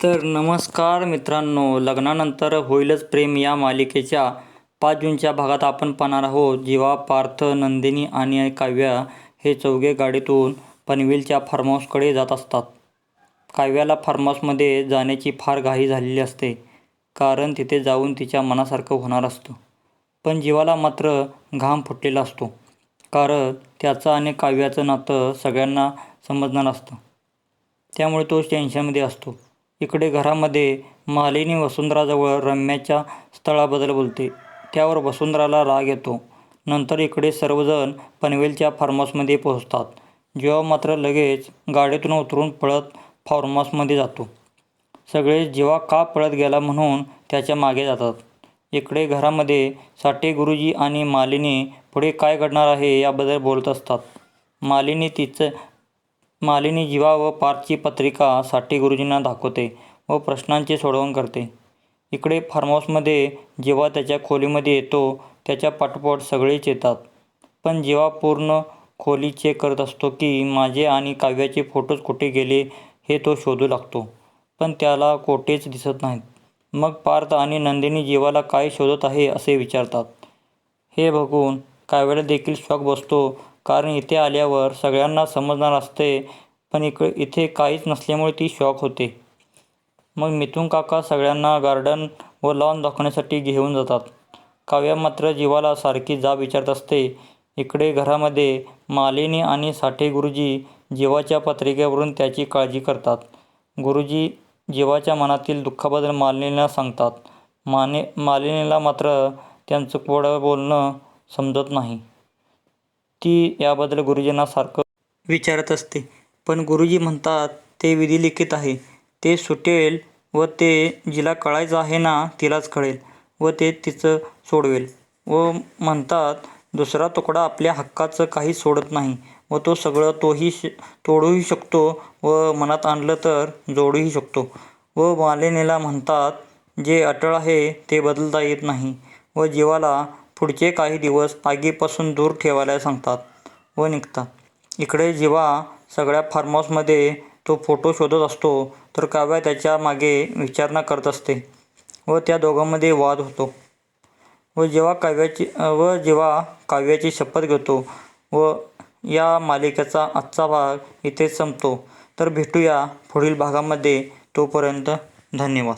तर नमस्कार मित्रांनो लग्नानंतर होईलच प्रेम या मालिकेच्या पाच जूनच्या भागात आपण पाहणार आहोत जीवा पार्थ नंदिनी आणि काव्या हे चौघे गाडीतून पनवेलच्या फार्महाऊसकडे जात असतात. काव्याला फार्महाऊसमध्ये जाण्याची फार घाई झालेली असते कारण तिथे जाऊन तिच्या मनासारखं होणार असतं. पण जीवाला मात्र घाम फुटलेला असतो कारण त्याचं आणि काव्याचं नातं सगळ्यांना समजणार असतं. त्यामुळे तो टेन्शनमध्ये असतो. इकडे घरामध्ये मालिनी वसुंधराजवळ रम्याच्या स्थळाबद्दल बोलते. त्यावर वसुंधराला राग येतो. नंतर इकडे सर्वजण पनवेलच्या फार्महाऊसमध्ये पोहोचतात. जेव्हा मात्र लगेच गाडीतून उतरून पळत फार्महाऊसमध्ये जातो. सगळे जेव्हा का पळत गेला म्हणून त्याच्यामागे जातात. इकडे घरामध्ये साठे गुरुजी आणि मालिनी पुढे काय घडणार आहे याबद्दल बोलत असतात. मालिनी तिचं मालिनी जीवा व पार्थची पत्रिका साठी गुरुजींना दाखवते व प्रश्नांचे सोडवण करते. इकडे फार्महाऊसमध्ये जेव्हा त्याच्या खोलीमध्ये येतो त्याच्या पाठोपाठ सगळेच येतात. पण जेव्हा पूर्ण खोली चेक करत असतो की माझे आणि काव्याचे फोटोज कुठे गेले हे तो शोधू लागतो. पण त्याला कोठेच दिसत नाहीत. मग पार्थ आणि नंदिनी जीवाला काय शोधत आहे असे विचारतात. हे बघून काव्याला देखील शॉक बसतो कारण इथे आल्यावर सगळ्यांना समजणार असते पण इक इथे काहीच नसल्यामुळे ती शॉक होते. मग मिथून काका सगळ्यांना गार्डन व लॉन दाखवण्यासाठी घेऊन जातात. काव्या मात्र जीवाला सारखी जाब विचारत असते. इकडे घरामध्ये मालिनी आणि साठे गुरुजी जीवाच्या पत्रिकेवरून त्याची काळजी करतात. गुरुजी जीवाच्या मनातील दुःखाबद्दल मालिनीला सांगतात. माने मालिनीला मात्र त्यांचं कोडं बोलणं समजत नाही. ती याबद्दल गुरुजींना सारखं विचारत असते. पण गुरुजी म्हणतात ते विधिलिखित आहे. ते सुटेल व ते जिला कळायचं आहे ना तिलाच कळेल व ते तिचं सोडवेल. व म्हणतात दुसरा तुकडा आपल्या हक्काचं काही सोडत नाही व तो सगळं तोही श तोडूही शकतो व मनात आणलं तर जोडूही शकतो. व मालिनीला म्हणतात जे अटळ आहे ते बदलता येत नाही व जीवाला पुढचे काही दिवस आगीपासून दूर ठेवायला सांगतात व निघतात. इकडे जेव्हा सगळ्या फार्महाऊसमध्ये तो फोटो शोधत असतो तर काव्या त्याच्यामागे विचारणा करत असते व त्या दोघांमध्ये वाद होतो. व जेव्हा काव्याची व जेव्हा काव्याची शपथ घेतो व या मालिकेचा आजचा भाग इथेच संपतो तर भेटूया पुढील भागामध्ये. तोपर्यंत धन्यवाद.